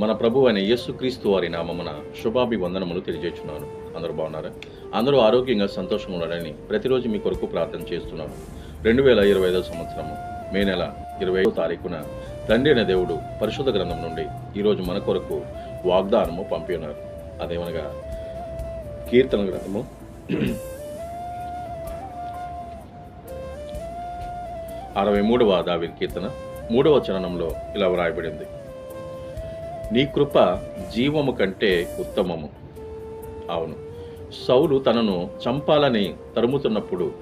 మన ప్రభు అయిన యేసుక్రీస్తు వారి నామమున శుభాభివందనములు తెలియజేస్తున్నాను అందరూ బాగున్నారా? అందరూ ఆరోగ్యంగా సంతోషంగా ఉండాలని ప్రతిరోజు మీ కొరకు ప్రార్థన చేస్తున్నాను. రెండు వేల ఇరవై ఐదో సంవత్సరము మే నెల ఇరవై ఐదో తారీఖున తండ్రి అయిన దేవుడు పరిశుద్ధ గ్రంథం నుండి ఈరోజు మన కొరకు వాగ్దానము పంపి ఉన్నారు అదేమనగా కీర్తన గ్రంథము. అరవై మూడవ దావి కీర్తన. మూడవ చరణంలో ఇలా వ్రాయబడింది. నీ కృప జీవము కంటే ఉత్తమము. అవును. సౌలు తనను చంపాలని తరుముతున్నప్పుడు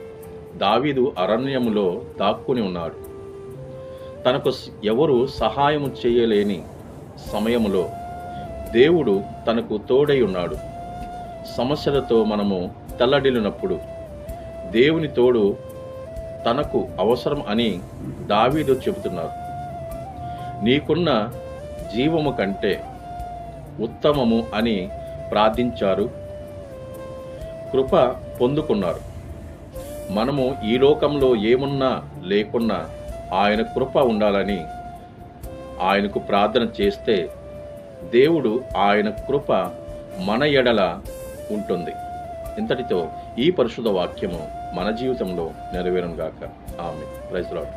దావీదు అరణ్యములో దాక్కుని ఉన్నాడు. తనకు ఎవరు సహాయము చేయలేని సమయములో దేవుడు తనకు తోడై ఉన్నాడు. సమస్యలతో మనము తల్లడిల్లినప్పుడు దేవుని తోడు తనకు అవసరం అని దావీదు చెబుతున్నారు. నీకున్న జీవము కంటే ఉత్తమము అని ప్రార్థించారు. కృప పొందుకున్నారు. మనము ఈ లోకంలో ఏమున్నా లేకున్నా ఆయన కృప ఉండాలని ఆయనకు ప్రార్థన చేస్తే దేవుడు ఆయన కృప మన ఎడల ఉంటుంది. ఇంతటితో ఈ పరిశుద్ధ వాక్యము మన జీవితంలో నెరవేరునుగాక ఆమె ప్రైజ్ లార్డ్.